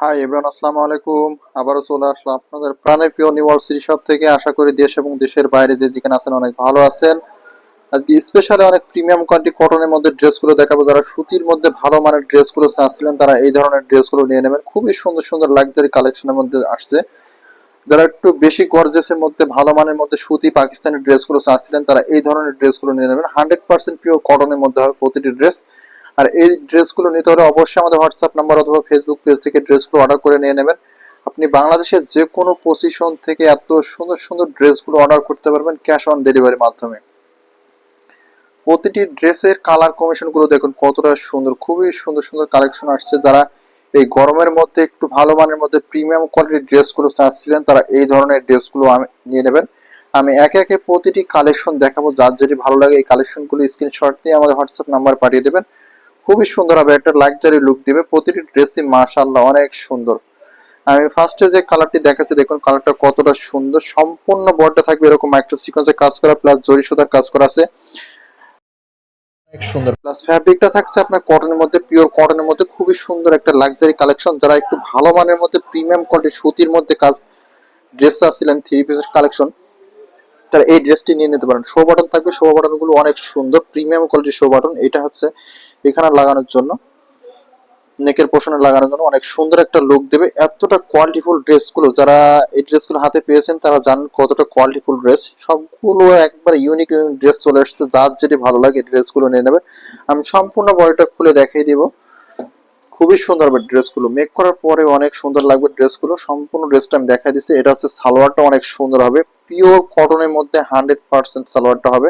High Imran আলাইকুম আবারও চলে আসলাম আপনাদের প্রাণের প্রিয় নিউ ওয়ার্ল্ড থেকে। আশা করি দেশ এবং দেশের বাইরে যে যেখানে আছেন অনেক ভালো আছেন। আজকে স্পেশালি অনেক প্রিমিয়াম কোয়ালিটি কটনের মধ্যে ড্রেসগুলো দেখাবো। যারা সুতির মধ্যে ভালো মানের ড্রেসগুলো চাচ্ছিলেন, তারা এই ধরনের ড্রেসগুলো নিয়ে নেবেন। খুবই সুন্দর সুন্দর লাক্সারি কালেকশনের মধ্যে আসছে। যারা একটু বেশি গর্জেসের মধ্যে, ভালো মানের মধ্যে সুতি পাকিস্তানি ড্রেসগুলো চাচ্ছিলেন, তারা এই ধরনের ড্রেসগুলো নিয়ে নেবেন। হান্ড্রেড পার্সেন্ট পিওর কটনের মধ্যে হবে প্রতিটি ড্রেস আর এই ড্রেসগুলো নিতে হলে অবশ্যই আমাদের হোয়াটসঅ্যাপ নাম্বার অথবা ফেসবুক পেজ থেকে ড্রেসগুলো অর্ডার করে নিয়ে নেবেন। আপনি বাংলাদেশের যে কোনো পজিশন থেকে এত সুন্দর সুন্দর ড্রেসগুলো অর্ডার করতে পারবেন ক্যাশ অন ডেলিভারির মাধ্যমে। প্রতিটি ড্রেসের কালার কমিশনগুলো দেখুন কতটা সুন্দর, খুবই সুন্দর সুন্দর কালেকশন আসছে। যারা এই গরমের মধ্যে একটু ভালো মানের মধ্যে প্রিমিয়াম কোয়ালিটির ড্রেসগুলো চাচ্ছিলেন, তারা এই ধরনের ড্রেসগুলো আমি নিয়ে নেবেন। আমি একে একে প্রতিটি কালেকশন দেখাবো। যার যেটি ভালো লাগে এই কালেকশনগুলো স্ক্রিনশট নিয়ে আমাদের হোয়াটসঅ্যাপ নাম্বার পাঠিয়ে দেবেন। খুবই সুন্দর হবে, একটা লাক্সারি লুক দিবে। প্রতিটি ড্রেসই মাশাআল্লাহ অনেক সুন্দর। আমি ফার্স্টে যে কালারটি দেখাচ্ছি, দেখুন কালারটা কতটা সুন্দর। সম্পূর্ণ বডিটা থাকবে এরকম মাইক্রো সিকোয়েন্সে কাজ করা প্লাস জরি সুতার কাজ করা আছে। অনেক সুন্দর। প্লাস ফ্যাব্রিকটা থাকছে আপনার কটনের মধ্যে পিওর কটনের মধ্যে। খুবই সুন্দর একটা লাক্সারি কালেকশন যারা একটু ভালো মানের মধ্যে প্রিমিয়াম কোয়ালিটি সুতির মধ্যে কাজ ড্রেস আসছিলেন থ্রি পিসের কালেকশন তারা এই ড্রেসটি নিয়ে নিতে পারেন। শো বাটন থাকবে শো বাটনগুলো অনেক সুন্দর প্রিমিয়াম কোয়ালিটির শো বাটন এটা হচ্ছে এখানে লাগানোর জন্য, নেকের পোষণে লাগানোর জন্য অনেক সুন্দর একটা লুক দেবে। এতটা কোয়ালিটিফুল ড্রেসগুলো যারা এই ড্রেসগুলো হাতে পেয়েছেন, তারা জানেন কতটা কোয়ালিটিফুল ড্রেস সবগুলো একবার ইউনিক ইউনিক ড্রেস চলে এসেছে। যার যেটি ভালো লাগে ড্রেসগুলো নিয়ে নেবে। আমি সম্পূর্ণ বডিটা খুলে দেখিয়ে দিব। খুবই সুন্দর হবে ড্রেসগুলো মেক করার পরে অনেক সুন্দর লাগবে ড্রেসগুলো সম্পূর্ণ ড্রেসটা আমি দেখাই দিচ্ছি। এটা হচ্ছে সালোয়ারটা অনেক সুন্দর হবে। পিওর কটনের মধ্যে হান্ড্রেড পার্সেন্ট সালোয়ারটা হবে।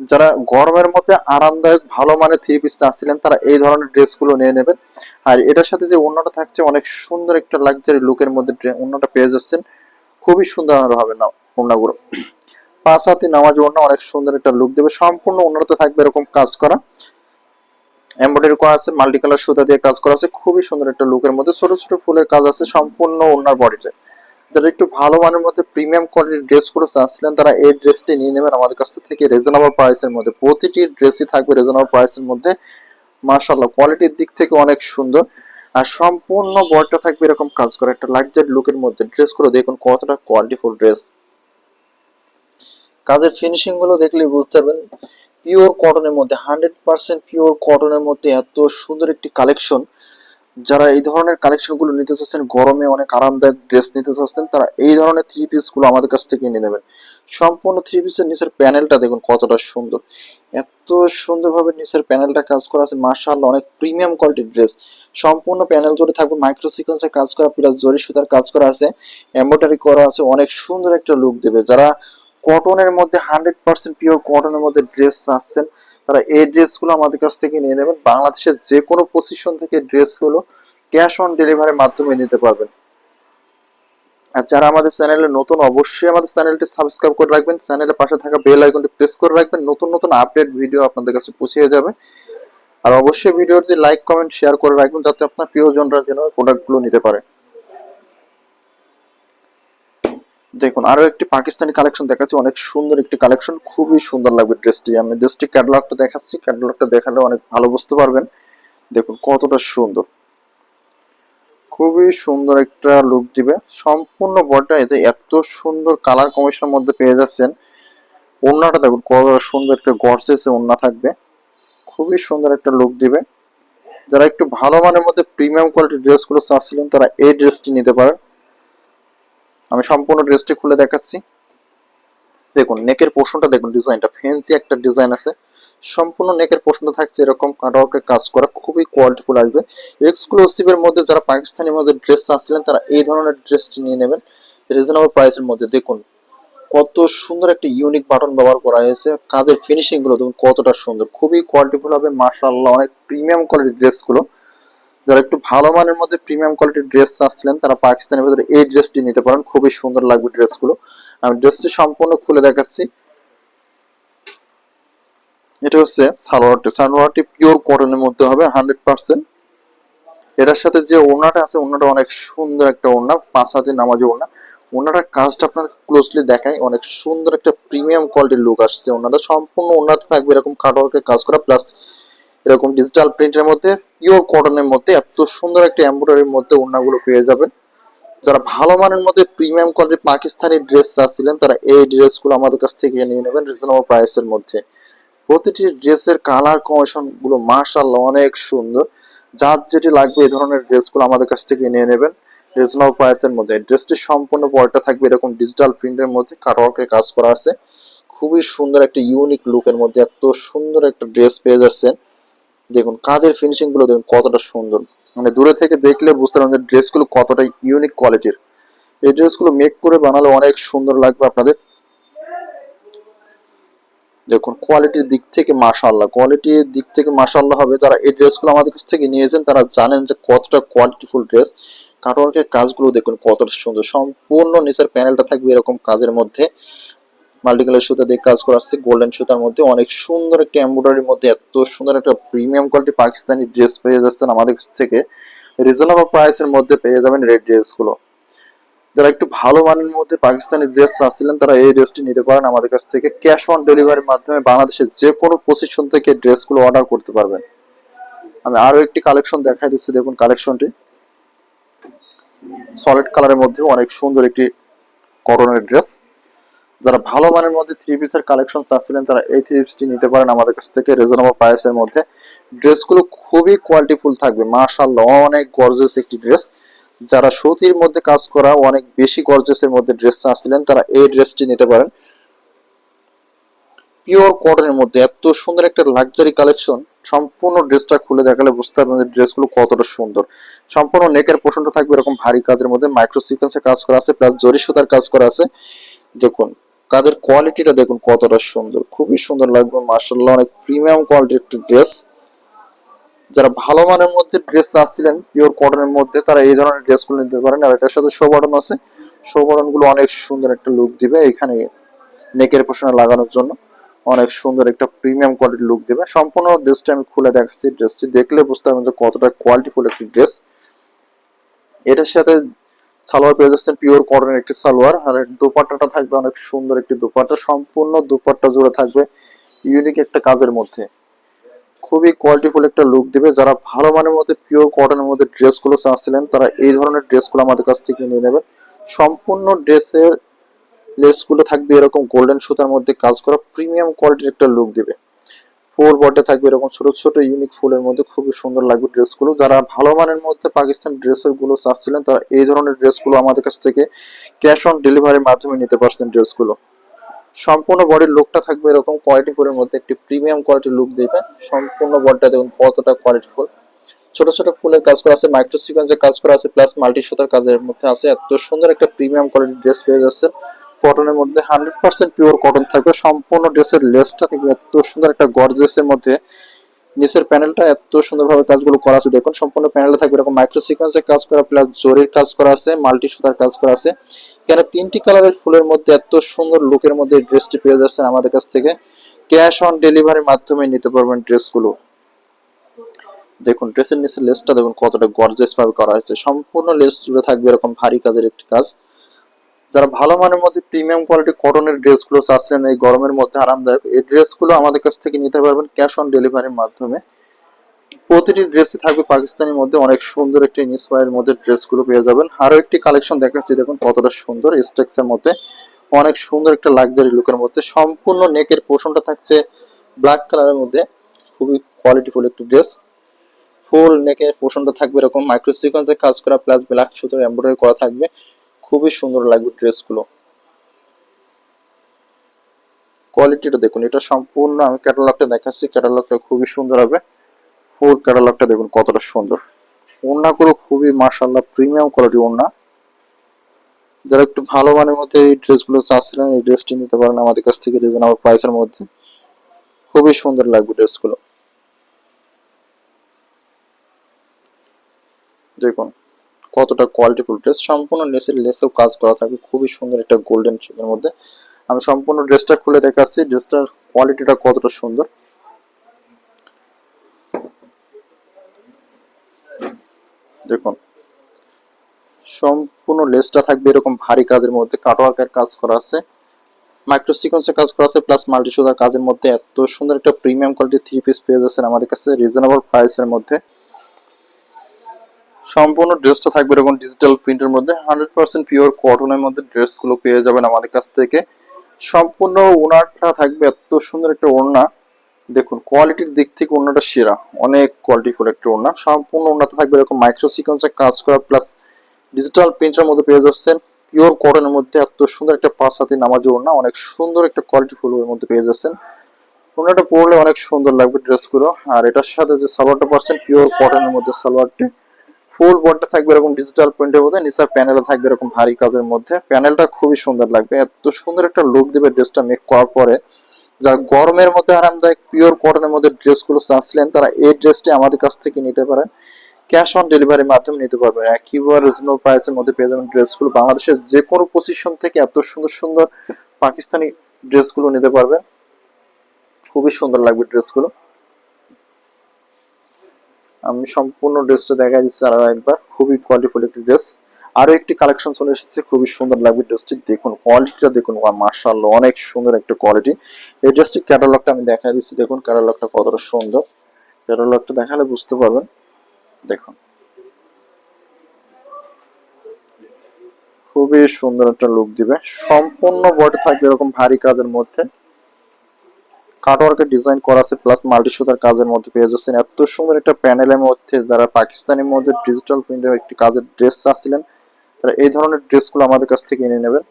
যারা গরমের মধ্যে আরামদায়ক, ভালো মানের থ্রি পিস চাচ্ছিলেন তারা এই ধরনের ড্রেসগুলো নিয়ে নেবেন। আর এটার সাথে যে অন্যটা থাকছে, অনেক সুন্দর একটা লাক্সারি লুকের মধ্যে অন্যটা পেয়ে যাচ্ছেন। খুবই সুন্দর হবে না ওড়নাগুলো। পাঁচ হাতি নামাজ ওড়না, অনেক সুন্দর একটা লুক দেবে। সম্পূর্ণ অন্যটা থাকবে এরকম কাজ করা। এমব্রয়ডারি করা আছে মাল্টি কালার সুতা দিয়ে কাজ করা আছে। খুবই সুন্দর একটা লুকের মধ্যে। ছোট ছোট ফুলের কাজ আছে, সম্পূর্ণ ওনার বডিতে যারা একটু ভালো মানের মধ্যে প্রিমিয়াম কোয়ালিটির ড্রেসগুলো চাচ্ছিলেন, তারা এই ড্রেসটি নিয়ে নেবেন। আমাদের কাছ থেকে রিজনেবল প্রাইসের মধ্যে, প্রতিটি ড্রেসই থাকবে রিজনেবল প্রাইসের মধ্যে। মাশাআল্লাহ কোয়ালিটির দিক থেকে অনেক সুন্দর। আর সম্পূর্ণ বডিটা থাকবে এরকম কাজ করা, একটা লাক্সারি লুকের মধ্যে। ড্রেসগুলো দেখুন, কতটা কোয়ালিটিফুল ড্রেস কাজের ফিনিশিংগুলো দেখলে বুঝতে পারবেন পিওর কটনের মধ্যে হান্ড্রেড পার্সেন্ট পিওর কটনের মধ্যে এত সুন্দর একটি কালেকশন যারা এই ধরনের কালেকশনগুলো নিতে চাচ্ছেন, গরমে অনেক আরামদায়ক ড্রেস নিতে চাচ্ছেন, তারা এই ধরনের থ্রি পিসগুলো আমাদের কাছ থেকে নিয়ে নেবেন। সম্পূর্ণ থ্রি পিসের নিচের প্যানেলটা দেখুন কতটা সুন্দর। এত সুন্দরভাবে নিচের প্যানেলটা কাজ করা আছে মার্শাল্লাহ অনেক প্রিমিয়াম কোয়ালিটির ড্রেস সম্পূর্ণ প্যানেল জুড়ে থাকবে মাইক্রো সিকোয়েন্সে কাজ করা প্লাস জরি সুতার কাজ করা আছে এম্ব্রয়ডারি করা আছে, অনেক সুন্দর একটা লুক দেবে। যারা কটনের মধ্যে হান্ড্রেড পার্সেন্ট পিওর কটনের মধ্যে ড্রেস চাচ্ছেন তারা এই ড্রেসগুলো আমাদের কাছ থেকে নিয়ে নেবেন। বাংলাদেশের যে কোনো পজিশন থেকে ড্রেসগুলো ক্যাশ অন ডেলিভারির মাধ্যমে নিতে পারবেন। আর যারা আমাদের চ্যানেলে নতুন, অবশ্যই আমাদের চ্যানেলটি সাবস্ক্রাইব করে রাখবেন। চ্যানেলের পাশে থাকা বেল আইকনটি প্রেস করে রাখবেন। নতুন নতুন আপডেট ভিডিও আপনাদের কাছে পৌঁছে যাবে। আর অবশ্যই ভিডিওটি লাইক কমেন্ট শেয়ার করে রাখবেন যাতে আপনার প্রিয়জনরা যেন প্রোডাক্টগুলো নিতে পারে। দেখুন, আরও একটি পাকিস্তানি কালেকশন দেখাচ্ছি। অনেক সুন্দর একটি কালেকশন খুবই সুন্দর লাগবে ড্রেসটি আমি ড্রেসটি ক্যাটালগটা দেখাচ্ছি। ক্যাটালগটা দেখালে অনেক ভালো বুঝতে পারবেন। দেখুন, কতটা সুন্দর। খুবই সুন্দর একটা লুক দিবে। সম্পূর্ণ বডিটা এতে এত সুন্দর কালার কমিশনের মধ্যে পেয়ে যাচ্ছেন। ওড়নাটা দেখুন, কতটা সুন্দর একটা গর্জেসে ওড়না থাকবে। খুবই সুন্দর একটা লুক দিবে। যারা একটু ভালো মানের মধ্যে প্রিমিয়াম কোয়ালিটির ড্রেসগুলো চাচ্ছিলেন, তারা এই ড্রেসটি নিতে পারেন। আমি সম্পূর্ণ ড্রেসটি খুলে দেখাচ্ছি। দেখুন নেকের পোর্শনটা দেখুন ডিজাইনটা ফ্যান্সি একটা ডিজাইন আছে। সম্পূর্ণ নেকের পোর্শনটা থাকছে এরকম কাটওয়ার্কের কাজ করা, খুবই কোয়ালিটিফুল আসবে। এক্সক্লুসিভের মধ্যে যারা পাকিস্তানের মধ্যে ড্রেস চাচ্ছিলেন, তারা এই ধরনের ড্রেসটি নিয়ে নেবেন। রিজনেবল প্রাইসের মধ্যে, দেখুন, কত সুন্দর একটা ইউনিক বাটন ব্যবহার করা হয়েছে। কাজের ফিনিশিংগুলো দেখুন কতটা সুন্দর, খুবই কোয়ালিটিফুল হবে। মার্শাল্লাহ অনেক প্রিমিয়াম কোয়ালিটির ড্রেসগুলো যারা একটু ভালো মানের মধ্যে প্রিমিয়াম কোয়ালিটির ড্রেস চাচ্ছিলেন, তারা পাকিস্তানের ভিতরে এই ড্রেসটি নিতে পারেন। খুবই সুন্দর লাগবে ড্রেসগুলো আমি ড্রেসটি সম্পূর্ণ খুলে দেখাচ্ছি। এটা হচ্ছে সালোয়ারটি। সালোয়ারটি পিওর কটনের মধ্যে হবে হান্ড্রেড পার্সেন্ট এটার সাথে যে ওড়নাটা আছে, ওড়নাটা অনেক সুন্দর একটা ওড়না, পাঁচ হাজার নামাজে ওড়না। ওনাটার কাজটা আপনার ক্লোজলি দেখায় অনেক সুন্দর একটা প্রিমিয়াম কোয়ালিটির লুক আসছে ওনাটা সম্পূর্ণ ওনাতে থাকবে এরকম কাটওয়ার্কের কাজ করা প্লাস এরকম ডিজিটাল প্রিন্টের মধ্যে পিওর কটনের মধ্যে এত সুন্দর একটা এমব্রয়ডারির মধ্যে ওড়নাগুলো পেয়ে যাবেন। যারা ভালো মানের মধ্যে প্রিমিয়াম কোয়ালিটির পাকিস্তানি ড্রেস চাচ্ছিলেন, তারা এই ড্রেসগুলো আমাদের কাছ থেকে নিয়ে নেবেন রিজনেবল প্রাইসের মধ্যে। প্রতিটি ড্রেসের কালার কমিশনগুলো মাশাল্লাহ অনেক সুন্দর। যার যেটি লাগবে এই ধরনের ড্রেসগুলো আমাদের কাছ থেকে নিয়ে নেবেন রিজনেবল প্রাইসের মধ্যে। ড্রেসটি সম্পূর্ণ বডিটা থাকবে এরকম ডিজিটাল প্রিন্টের মধ্যে কাটওয়ার্কের কাজ করা আছে। খুবই সুন্দর একটা ইউনিক লুকের মধ্যে এত সুন্দর একটা ড্রেস পেয়ে যাচ্ছেন। দেখুন, কাজের ফিনিশিংগুলো দেখুন কতটা সুন্দর। মানে দূরে থেকে দেখলে বুঝতে পারবেন যে ড্রেসগুলো কতটা ইউনিক কোয়ালিটির এই ড্রেসগুলো মেক করে বানালে অনেক সুন্দর লাগবে আপনাদের। দেখুন কোয়ালিটির দিক থেকে মাশাআল্লাহ। কোয়ালিটির দিক থেকে মাশাআল্লাহ হবে। যারা এই ড্রেসগুলো আমাদের কাছ থেকে নিয়েছেন, তারা জানেন যে কতটা কোয়ালিটিফুল ড্রেস কাটওয়ার্কের কাজগুলো দেখুন কতটা সুন্দর। সম্পূর্ণ নিচের প্যানেলটা থাকবে এরকম কাজের মধ্যে। মাল্টি কালার সুতা দিয়ে কাজ করা আছে গোল্ডেন সুতার মধ্যে। অনেক সুন্দর একটা এমব্রয়ডারির মধ্যে এত সুন্দর একটা প্রিমিয়াম কোয়ালিটি পাকিস্তানি ড্রেস পেয়ে যাচ্ছেন আমাদের কাছ থেকে। রিজনেবল প্রাইসের মধ্যে পেয়ে যাবেন রেড ড্রেসগুলো যারা একটু ভালো মানের মধ্যে পাকিস্তানি ড্রেস চাচ্ছিলেন তারা এই ড্রেসটি নিতে পারেন আমাদের কাছ থেকে। ক্যাশ অন ডেলিভারির মাধ্যমে বাংলাদেশের যে কোনো পজিশন থেকে ড্রেসগুলো অর্ডার করতে পারবেন। আমি আরও একটি কালেকশন দেখাই দিচ্ছি, দেখুন কালেকশনটি সলিড কালারের মধ্যে অনেক সুন্দর একটি কটনের ড্রেস যারা ভালো মানের মধ্যে থ্রি পিসের কালেকশন চাচ্ছিলেন, তারা এই থ্রি পিসটি নিতে পারেন আমাদের কাছ থেকে রিজনেবল প্রাইসের মধ্যে। ড্রেসগুলো খুবই কোয়ালিটিফুল থাকবে, মাশাআল্লাহ, অনেক গর্জিয়াস একটি ড্রেস যারা সুতির মধ্যে কাজ করা, অনেক বেশি গর্জেসের মধ্যে ড্রেস চাচ্ছিলেন, তারা এই ড্রেসটি নিতে পারেন। পিওর কটনের মধ্যে এত সুন্দর একটা লাক্সারি কালেকশন সম্পূর্ণ ড্রেসটা খুলে দেখালে বুঝতে পারবেন যে ড্রেসগুলো কতটা সুন্দর। সম্পূর্ণ নেকের পোষণটা থাকবে এরকম ভারী কাজের মধ্যে মাইক্রো সিকোয়েন্সে কাজ করা আছে প্লাস জরি সুতার কাজ করা আছে। দেখুন কাজের কোয়ালিটিটা দেখুন কতটা সুন্দর। খুবই সুন্দর লাগবে। মার্শাল্লাহ অনেক প্রিমিয়াম কোয়ালিটির একটি ড্রেস। যারা ভালো মানের মধ্যে ড্রেস চাচ্ছিলেন, পিওর কটনের মধ্যে, তারা এই ধরনের ড্রেসগুলো নিতে পারেন। আর এটার সাথে শো বাটন আছে। শো বাটনগুলো অনেক সুন্দর একটা লুক দিবে এখানে নেকের পোষণে লাগানোর জন্য। অনেক সুন্দর একটা প্রিমিয়াম কোয়ালিটির লুক দেবে। সম্পূর্ণ ড্রেসটা আমি খুলে দেখাচ্ছি। ড্রেসটি দেখলে বুঝতে পারবেন যে কতটা কোয়ালিটিফুল একটি ড্রেস। এটার সাথে সালোয়ার পেয়ে যাচ্ছেন পিওর কটনের একটি সালোয়ার। আর দোপাট্টাটা থাকবে অনেক সুন্দর একটি দোপাট্টা। সম্পূর্ণ দোপাট্টা জুড়ে থাকবে ইউনিক একটা কাজের মধ্যে। খুবই কোয়ালিটিফুল একটা লুক দিবে। যারা ভালো মানের মধ্যে পিওর কটনের মধ্যে ড্রেসগুলো চাচ্ছিলেন, তারা এই ধরনের ড্রেসগুলো আমাদের কাছ থেকে নিয়ে নেবেন সম্পূর্ণ ড্রেসের লেসগুলো থাকবে এরকম গোল্ডেন সুতার মধ্যে কাজ করা। প্রিমিয়াম কোয়ালিটির একটা লুক দিবে। ফুল বটে থাকবে এরকম ছোট ছোট ইউনিক ফুলের মধ্যে খুবই সুন্দর লাগবে ড্রেসগুলো। যারা ভালো মানের মধ্যে পাকিস্তান ড্রেসেরগুলো চাচ্ছিলেন, তারা এই ধরনের ড্রেসগুলো আমাদের কাছ থেকে ক্যাশ অন ডেলিভারির মাধ্যমে নিতে পারছেন ড্রেসগুলো। সম্পূর্ণ বডির লুকটা থাকবে এরকম কোয়ালিটি ফুলের মধ্যে, একটি প্রিমিয়াম কোয়ালিটির লুক দেবে। সম্পূর্ণ বডিটা দেখুন কতটা কোয়ালিটি ফুল। ছোট ছোট ফুলের কাজ করা আছে মাইক্রো সিকোয়েন্সের কাজ করা আছে প্লাস মাল্টি সুতার কাজের মধ্যে আছে। এত সুন্দর একটা প্রিমিয়াম কোয়ালিটির ড্রেস পেয়ে যাচ্ছে কটনের মধ্যে হান্ড্রেড পার্সেন্ট পিওর কটন থাকবে। সম্পূর্ণ ড্রেসের লেসটা থাকবে এত সুন্দর একটা গর্জেসের মধ্যে নিচের প্যানেলটা এত সুন্দরভাবে কাজগুলো করা আছে। দেখুন, সম্পূর্ণ প্যানেলটা থাকবে এরকম মাইক্রো সিকোয়েন্সের কাজ করা প্লাস জরির কাজ করা আছে মাল্টি সুতার কাজ করা আছে। এখানে তিনটি কালারের ফুলের মধ্যে এত সুন্দর লুকের মধ্যে ড্রেসটি পেয়ে যাচ্ছেন আমাদের কাছ থেকে। ক্যাশ অন ডেলিভারির মাধ্যমে নিতে পারবেন ড্রেসগুলো দেখুন ড্রেসের নিচের লেসটা দেখুন কতটা গর্জেস ভাবে করা হয়েছে। সম্পূর্ণ লেস জুড়ে থাকবে এরকম ভারী কাজের একটি কাজ। যারা ভালো মানের মধ্যে প্রিমিয়াম কোয়ালিটি কটনের ড্রেসগুলো চাচ্ছেন এই গরমের মধ্যে, আরামদায়ক, এই ড্রেসগুলো আমাদের কাছ থেকে নিতে পারবেন ক্যাশ অন ডেলিভারির মাধ্যমে। প্রতিটি ড্রেসই থাকবে পাকিস্তানের মধ্যে, অনেক সুন্দর একটি ইন্সপায়ার মধ্যে ড্রেসগুলো পেয়ে যাবেন। আরও একটি কালেকশন দেখাচ্ছি, দেখুন কতটা সুন্দর স্টেক্সের মধ্যে। অনেক সুন্দর একটা লাক্সারি লুকের মধ্যে। সম্পূর্ণ নেকের পোষণটা থাকছে ব্ল্যাক কালারের মধ্যে। খুবই কোয়ালিটিফুল একটি ড্রেস ফুল নেকের পোষণটা থাকবে এরকম। মাইক্রো সিকোয়েন্সের কাজ করা প্লাস ব্ল্যাক সুতোর এমব্রয়ডারি করা থাকবে। খুবই সুন্দর লাগবে ড্রেসগুলো। কোয়ালিটিটা দেখুন, এটা সম্পূর্ণ আমি ক্যাটালগটা দেখাচ্ছি ক্যাটালগটা খুবই সুন্দর হবে। ফুল ক্যাটালগটা দেখুন কতটা সুন্দর। ওড়নাগুলো খুবই মার্শাল্লাহ প্রিমিয়াম কোয়ালিটি ওড়না। যারা একটু ভালো মানের মধ্যে এই ড্রেসগুলো চাচ্ছিলেন, এই ড্রেসটি নিতে পারেন আমাদের কাছ থেকে রিজনেবল প্রাইসের মধ্যে। খুবই সুন্দর লাগবে ড্রেসগুলো। দেখুন কতটা কোয়ালিটিফুল ড্রেস সম্পূর্ণ লেসের লেসেও কাজ করা থাকবে। খুবই সুন্দর একটা গোল্ডেন শেপের মধ্যে। আমি সম্পূর্ণ ড্রেসটা খুলে দেখাচ্ছি। ড্রেসটার কোয়ালিটিটা কতটা সুন্দর। দেখুন, সম্পূর্ণ লেসটা থাকবে এরকম ভারী কাজের মধ্যে। কাটওয়ার্কের কাজ করা আছে। মাইক্রো সিকোয়েন্সে কাজ করা আছে প্লাস মাল্টি কাজের মধ্যে। এত সুন্দর একটা প্রিমিয়াম কোয়ালিটির থ্রি পিস পেয়ে যাচ্ছেন আমাদের কাছে। রিজনেবল প্রাইসের মধ্যে। সম্পূর্ণ ড্রেসটা থাকবে এরকম ডিজিটাল প্রিন্টের মধ্যে। হান্ড্রেড পার্সেন্ট পিওর কটনের মধ্যে ড্রেসগুলো পেয়ে যাবেন আমাদের কাছ থেকে। সম্পূর্ণ ওনারটা থাকবে এত সুন্দর একটা ওড়না। দেখুন কোয়ালিটির দিক থেকে ওড়নাটা সেরা। অনেক কোয়ালিটিফুল একটা ওড়না। সম্পূর্ণ ওড়নাতে থাকবে এরকম মাইক্রো সিকোয়েন্সে কাজ করা প্লাস ডিজিটাল প্রিন্টের মধ্যে পেয়ে যাচ্ছেন। পিওর কটনের মধ্যে এত সুন্দর একটা পাঁচ হাতি নামাজ ওড়না, অনেক সুন্দর একটা কোয়ালিটি ফুল এর মধ্যে পেয়ে যাচ্ছেন। ওনাটা পরলে অনেক সুন্দর লাগবে ড্রেসগুলো। আর এটার সাথে যে সালোয়ারটা পাচ্ছেন পিওর কটনের মধ্যে সালোয়ারটি ফুল বডিটা থাকবে এরকম ডিজিটাল প্রিন্টের মধ্যে, নিচের প্যানেলও থাকবে এরকম ভারী কাজের মধ্যে। প্যানেলটা খুবই সুন্দর লাগবে। এত সুন্দর একটা লুক দেবে ড্রেসটা মেক করার পরে। যারা গরমের মধ্যে আরামদায়ক পিওর কটনের মধ্যে ড্রেসগুলো চাচ্ছিলেন, তারা এই ড্রেসটি আমাদের কাছ থেকে নিতে পারেন। ক্যাশ অন ডেলিভারির মাধ্যমে নিতে পারবেন। একেবারে রিজনেবল প্রাইসের মধ্যে পেয়ে যাবেন ড্রেসগুলো বাংলাদেশের যে কোনো পজিশন থেকে এত সুন্দর সুন্দর পাকিস্তানি ড্রেসগুলো নিতে পারবেন। খুবই সুন্দর লাগবে ড্রেসগুলো আমি সম্পূর্ণ ড্রেসটা দেখা দিচ্ছি আরও একবার। খুবই কোয়ালিটিফুল একটি ড্রেস আরও একটি কালেকশন চলে এসেছে, খুবই সুন্দর লাগবে ড্রেসটি দেখুন কোয়ালিটিটা দেখুন মার্শাল্লাহ অনেক সুন্দর একটা কোয়ালিটি এই ড্রেসটি ক্যাটালগটা আমি দেখা দিচ্ছি, দেখুন ক্যাটালগটা কতটা সুন্দর। ক্যাটালগটা দেখালে বুঝতে পারবেন। দেখুন। খুবই সুন্দর একটা লুক দিবে। সম্পূর্ণ বডি থাকবে এরকম ভারী কাজের মধ্যে। কাটওয়ার্কের ডিজাইন করা আছে প্লাস মাল্টি কাজের মধ্যে পেয়ে যাচ্ছেন। এত সুন্দর একটা প্যানেলের মধ্যে যারা পাকিস্তানের মধ্যে ডিজিটাল প্রিন্টের একটি কাজের ড্রেস চাচ্ছিলেন, তারা এই ধরনের ড্রেসগুলো আমাদের কাছ থেকে এনে নেবেন।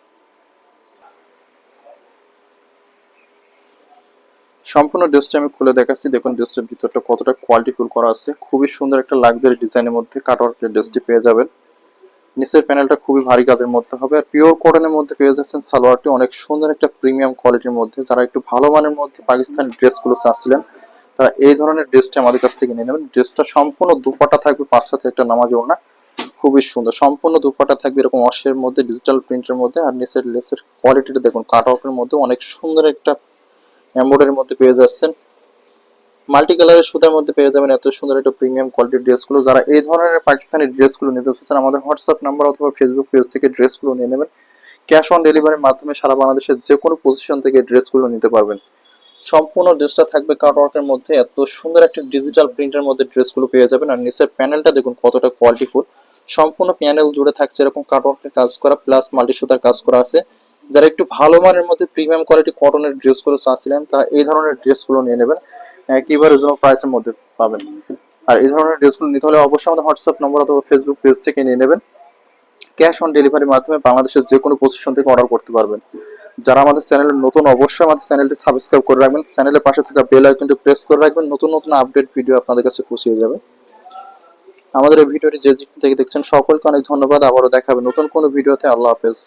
সম্পূর্ণ ড্রেসটা আমি খুলে দেখাচ্ছি। দেখুন ড্রেসটার ভিতরটা কতটা কোয়ালিটিফুল করা আছে। খুবই সুন্দর একটা লাক্সারি ডিজাইনের মধ্যে কাটওয়ার্কের ড্রেসটি পেয়ে যাবেন। নিচের প্যানেলটা খুবই ভারী কাজের মধ্যে হবে। আর পিওর কটনের মধ্যে পেয়ে যাচ্ছেন সালোয়ারটি অনেক সুন্দর একটা প্রিমিয়াম কোয়ালিটির মধ্যে। যারা একটু ভালো মানের মধ্যে পাকিস্তানি ড্রেসগুলো চাচ্ছিলেন, তারা এই ধরনের ড্রেসটি আমাদের কাছ থেকে নিয়ে নেবেন। ড্রেসটা সম্পূর্ণ দুপাটা থাকবে, পাঁচ সাথে একটা নামাজ ওড়না। খুবই সুন্দর। সম্পূর্ণ দুপাটা থাকবে এরকম অশের মধ্যে ডিজিটাল প্রিন্টের মধ্যে। আর নিচের লেসের কোয়ালিটিটা দেখুন কাট অফের মধ্যে অনেক সুন্দর একটা এমব্রয়ডারির মধ্যে পেয়ে যাচ্ছেন। মাল্টি কালারের সুতার মধ্যে পেয়ে যাবেন এত সুন্দর একটা প্রিমিয়াম কোয়ালিটির ড্রেসগুলো। যারা এই ধরনের পাকিস্তানি ড্রেসগুলো নিতে চাচ্ছেন, আমাদের হোয়াটসঅ্যাপ নাম্বার অথবা ফেসবুক পেজ থেকে ড্রেসগুলো নিয়ে নেবেন। ক্যাশ অন ডেলিভারির মাধ্যমে সারা বাংলাদেশের যে কোনো পজিশন থেকে ড্রেসগুলো নিতে পারবেন। সম্পূর্ণ ড্রেসটা থাকবে কাটওয়ার্কের মধ্যে। এত সুন্দর একটা ডিজিটাল প্রিন্টের মধ্যে ড্রেসগুলো পেয়ে যাবেন। আর নিচের প্যানেলটা দেখুন কতটা কোয়ালিটিফুল সম্পূর্ণ প্যানেল জুড়ে থাকছে এরকম কাটওয়ার্কের কাজ করা প্লাস মাল্টি সুতার কাজ করা আছে। যারা একটু ভালো মানের মধ্যে প্রিমিয়াম কোয়ালিটি কটনের ড্রেসগুলো চাচ্ছিলেন, তারা এই ধরনের ড্রেসগুলো নিয়ে নেবেন। একেবারে রিজনেবল প্রাইসের মধ্যে পাবেন। আর এই ধরনের ড্রেসগুলো নিতে হলে অবশ্যই আমাদের হোয়াটসঅ্যাপ নম্বর অথবা ফেসবুক পেজ থেকে নিয়ে নেবেন। ক্যাশ অন ডেলিভারির মাধ্যমে বাংলাদেশের যে কোনো পজিশন থেকে অর্ডার করতে পারবেন। যারা আমাদের চ্যানেলে নতুন, অবশ্যই আমাদের চ্যানেলটি সাবস্ক্রাইব করে রাখবেন। চ্যানেলের পাশে থাকা বেল আইকনটি প্রেস করে রাখবেন। নতুন নতুন আপডেট ভিডিও আপনাদের কাছে পৌঁছে যাবে। আমাদের এই ভিডিওটি যে থেকে দেখছেন, সকলকে অনেক ধন্যবাদ। আবারও দেখাবে নতুন কোনো ভিডিওতে আল্লাহ হাফেজ।